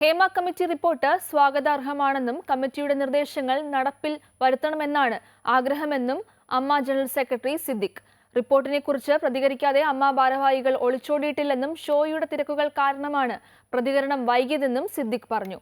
Hema committee report സ്വാഗതാർഹമാണെന്നും കമ്മിറ്റിയുടെ നിർദ്ദേശങ്ങൾ നടപ്പിൽ വരുത്തണമെന്നാണ് ആഗ്രഹമെന്നും അമ്മ ജനറൽ സെക്രട്ടറി സിദ്ദിഖ്. റിപ്പോർട്ടിനെ കുറിച്ച് പ്രതികരിക്കാതെ അമ്മ ഭാരവാഹികൾ ഒളിച്ചോടിയിട്ടില്ലെന്നും ഷോയുടെ തിരക്കുകൾ കാരണമാണ് പ്രതികരണം വൈകിയതെന്നും സിദ്ദിഖ് പറഞ്ഞു.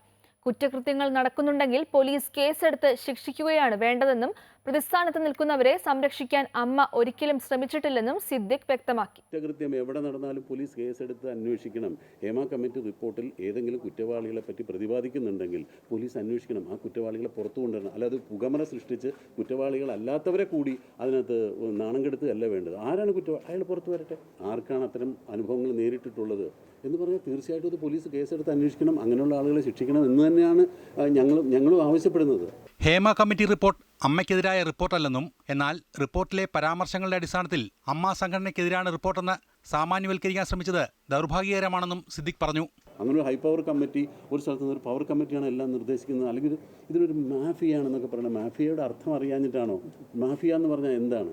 കുറ്റകൃത്യങ്ങൾ നടക്കുന്നുണ്ടെങ്കിൽ പോലീസ് കേസെടുത്ത് ശിക്ഷിക്കുകയാണ് വേണ്ടതെന്നും പ്രതിസ്ഥാനത്ത് നിൽക്കുന്നവരെ സംരക്ഷിക്കാൻ അമ്മ ഒരിക്കലും ശ്രമിച്ചിട്ടില്ലെന്നും സിദ്ദിഖ് വ്യക്തമാക്കി. കുറ്റകൃത്യം എവിടെ നടന്നാലും പോലീസ് കേസെടുത്ത് അന്വേഷിക്കണം. ഹേമ കമ്മിറ്റി റിപ്പോർട്ടിൽ ഏതെങ്കിലും കുറ്റവാളികളെ പറ്റി പ്രതിപാദിക്കുന്നുണ്ടെങ്കിൽ പോലീസ് അന്വേഷിക്കണം. ആ കുറ്റവാളികളെ പുറത്തു കൊണ്ടുവരണം. അല്ലാതെ പുകമറ സൃഷ്ടിച്ച് കുറ്റവാളികളല്ലാത്തവരെ കൂടി അതിനകത്ത് നാണം കെടുത്തുകയല്ല വേണ്ടത്. ആരാണ് കുറ്റവാളി? അയാൾ പുറത്തു വരട്ടെ. ആർക്കാണ് അത്തരം അനുഭവങ്ങൾ നേരിട്ടിട്ടുള്ളത്? എന്ന് പറഞ്ഞാൽ തീർച്ചയായിട്ടും അത് പോലീസ് കേസെടുത്ത് അന്വേഷിക്കണം. അങ്ങനെയുള്ള ആളുകളെ ശിക്ഷിക്കണം എന്ന് തന്നെയാണ് ഞങ്ങളും ഞങ്ങളും ആവശ്യപ്പെടുന്നത്. ഹേമ കമ്മിറ്റി റിപ്പോർട്ട് അമ്മയ്ക്കെതിരായ റിപ്പോർട്ടല്ലെന്നും എന്നാൽ റിപ്പോർട്ടിലെ പരാമർശങ്ങളുടെ അടിസ്ഥാനത്തിൽ അമ്മ സംഘടനയ്ക്കെതിരാണ് റിപ്പോർട്ടെന്ന് സാമാന്യവൽക്കരിക്കാൻ ശ്രമിച്ചത് ദൗർഭാഗ്യകരമാണെന്നും സിദ്ദിഖ് പറഞ്ഞു. അങ്ങനെ ഒരു ഹൈ പവർ കമ്മിറ്റി ഒരു സ്ഥലത്ത് നിന്ന് ഒരു പവർ കമ്മിറ്റിയാണ് എല്ലാം നിർദ്ദേശിക്കുന്നത്. അല്ലെങ്കിൽ ഇത് ഇതിനൊരു മാഫിയാണെന്നൊക്കെ പറയുന്നത് മാഫിയയുടെ അർത്ഥം അറിയാഞ്ഞിട്ടാണോ? മാഫിയ എന്ന് പറഞ്ഞാൽ എന്താണ്?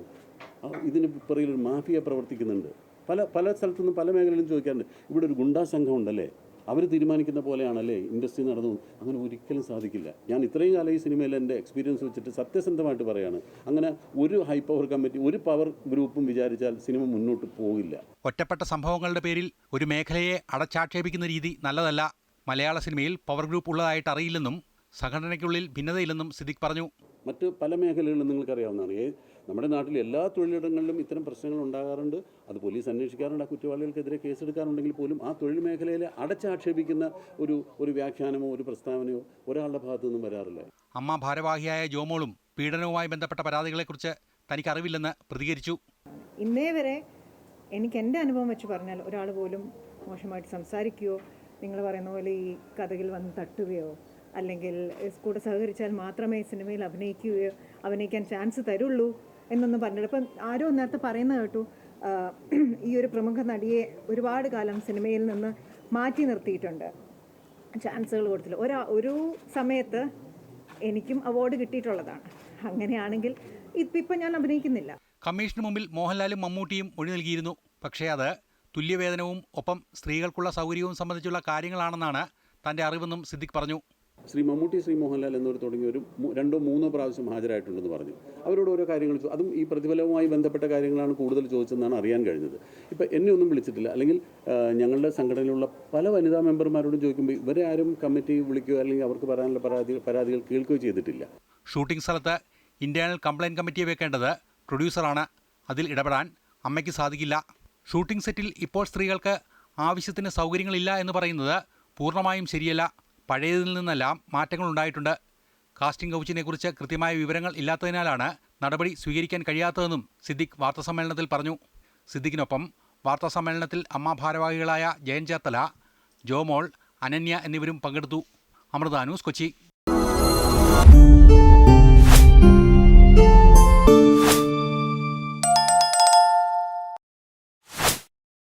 ഇതിന് പുറകിൽ ഒരു മാഫിയ പ്രവർത്തിക്കുന്നുണ്ട്. പല പല സ്ഥലത്തുനിന്നും പല മേഖലയിലും ചോദിക്കാറുണ്ട്. ഇവിടെ ഒരു ഗുണ്ടാ സംഘം ഉണ്ടല്ലേ അവർ തീരുമാനിക്കുന്ന പോലെയാണല്ലേ ഇൻഡസ്ട്രി നടന്നു അങ്ങനെ ഒരിക്കലും സാധിക്കില്ല. ഞാൻ ഇത്രയും കാലം ഈ സിനിമയിൽ എന്റെ എക്സ്പീരിയൻസ് വെച്ചിട്ട് സത്യസന്ധമായിട്ട് പറയാണ്. അങ്ങനെ ഒരു ഹൈ പവർ കമ്മിറ്റി ഒരു പവർ ഗ്രൂപ്പും വിചാരിച്ചാൽ സിനിമ മുന്നോട്ട് പോകില്ല. ഒറ്റപ്പെട്ട സംഭവങ്ങളുടെ പേരിൽ ഒരു മേഖലയെ അടച്ചാക്ഷേപിക്കുന്ന രീതി നല്ലതല്ല. മലയാള സിനിമയിൽ പവർ ഗ്രൂപ്പ് ഉള്ളതായിട്ട് അറിയില്ലെന്നും സംഘടനയ്ക്കുള്ളിൽ ഭിന്നതയില്ലെന്നും സിദ്ദിഖ് പറഞ്ഞു. മറ്റ് പല മേഖലകളിലും നിങ്ങൾക്കറിയാവുന്നതാണ്. നമ്മുടെ നാട്ടിൽ എല്ലാ തൊഴിലിടങ്ങളിലും ഇത്തരം പ്രശ്നങ്ങൾ ഉണ്ടാകാറുണ്ട്. അത് പോലീസ് അന്വേഷിക്കാറുണ്ട്. ആ കുറ്റവാളികൾക്കെതിരെ കേസെടുക്കാറുണ്ടെങ്കിൽ പോലും ആ തൊഴിൽ മേഖലയിലെ അടച്ചാക്ഷേപിക്കുന്ന ഒരു ഒരു വ്യാഖ്യാനമോ ഒരു പ്രസ്താവനയോ ഒരാളുടെ ഭാഗത്തു നിന്നും വരാറില്ല. അമ്മ ഭാരവാഹിയായ ജോമോളും പീഡനവുമായി ബന്ധപ്പെട്ട പരാതികളെക്കുറിച്ച് തനിക്ക് അറിവില്ലെന്ന് പ്രതികരിച്ചു. ഇന്നേ വരെ എനിക്ക് എന്റെ അനുഭവം വെച്ച് പറഞ്ഞാൽ ഒരാൾ പോലും മോശമായിട്ട് സംസാരിക്കുകയോ നിങ്ങൾ പറയുന്ന പോലെ ഈ കഥകിൽ വന്ന് തട്ടുകയോ അല്ലെങ്കിൽ കൂടെ സഹകരിച്ചാൽ മാത്രമേ സിനിമയിൽ അഭിനയിക്കുകയോ അഭിനയിക്കാൻ ചാൻസ് തരുള്ളൂ. എന്നൊന്നും പറഞ്ഞിട്ട്. ഇപ്പം ആരോ നേരത്തെ പറയുന്നത് കേട്ടു ഈ ഒരു പ്രമുഖ നടിയെ ഒരുപാട് കാലം സിനിമയിൽ നിന്ന് മാറ്റി നിർത്തിയിട്ടുണ്ട്. ചാൻസുകൾ കൊടുത്തില്ല. ഒരാ ഒരു സമയത്ത് എനിക്കും അവാർഡ് കിട്ടിയിട്ടുള്ളതാണ്. അങ്ങനെയാണെങ്കിൽ ഇപ്പം ഞാൻ അഭിനയിക്കുന്നില്ല. കമ്മീഷന് മുമ്പിൽ മോഹൻലാലും മമ്മൂട്ടിയും മൊഴി നൽകിയിരുന്നു. പക്ഷേ അത് തുല്യവേതനവും ഒപ്പം സ്ത്രീകൾക്കുള്ള സൗകര്യവും സംബന്ധിച്ചുള്ള കാര്യങ്ങളാണെന്നാണ് തന്റെ അറിവെന്നും സിദ്ദിഖ് പറഞ്ഞു. ശ്രീ മമ്മൂട്ടി ശ്രീ മോഹൻലാൽ എന്നിവർ തുടങ്ങിയ ഒരു രണ്ടോ മൂന്നോ പ്രാവശ്യം ഹാജരായിട്ടുണ്ടെന്ന് പറഞ്ഞു. അവരോട് ഓരോ കാര്യങ്ങൾ അതും ഈ പ്രതിഫലവുമായി ബന്ധപ്പെട്ട കാര്യങ്ങളാണ് കൂടുതൽ ചോദിച്ചതെന്നാണ് അറിയാൻ കഴിഞ്ഞത്. ഇപ്പം എന്നെ ഒന്നും വിളിച്ചിട്ടില്ല. അല്ലെങ്കിൽ ഞങ്ങളുടെ സംഘടനയിലുള്ള പല വനിതാ മെമ്പർമാരോടും ചോദിക്കുമ്പോൾ ഇവരെ ആരും കമ്മിറ്റി വിളിക്കുകയോ അല്ലെങ്കിൽ അവർക്ക് പറയാനുള്ള പരാതി പരാതികൾ കേൾക്കുകയോ ചെയ്തിട്ടില്ല. ഷൂട്ടിംഗ് സ്ഥലത്ത് ഇന്റേണൽ കംപ്ലയിന്റ് കമ്മിറ്റിയെ വെക്കേണ്ടത് പ്രൊഡ്യൂസറാണ്. അതിൽ ഇടപെടാൻ അമ്മയ്ക്ക് സാധിക്കില്ല. ഷൂട്ടിംഗ് സെറ്റിൽ ഇപ്പോൾ സ്ത്രീകൾക്ക് ആവശ്യത്തിന് സൗകര്യങ്ങളില്ല എന്ന് പറയുന്നത് പൂർണമായും ശരിയല്ല. പഴയതിൽ നിന്നെല്ലാം മാറ്റങ്ങൾ ഉണ്ടായിട്ടുണ്ട് കാസ്റ്റിംഗ് കൗച്ചിനെക്കുറിച്ച് കൃത്യമായ വിവരങ്ങൾ ഇല്ലാത്തതിനാലാണ് നടപടി സ്വീകരിക്കാൻ കഴിയാത്തതെന്നും സിദ്ദിഖ് വാർത്താസമ്മേളനത്തിൽ പറഞ്ഞു. സിദ്ദിഖിനൊപ്പം വാർത്താസമ്മേളനത്തിൽ അമ്മ ഭാരവാഹികളായ ജയൻ ചേർത്തല ജോമോൾ അനന്യ എന്നിവരും പങ്കെടുത്തു. അമൃതാനൂസ് കൊച്ചി.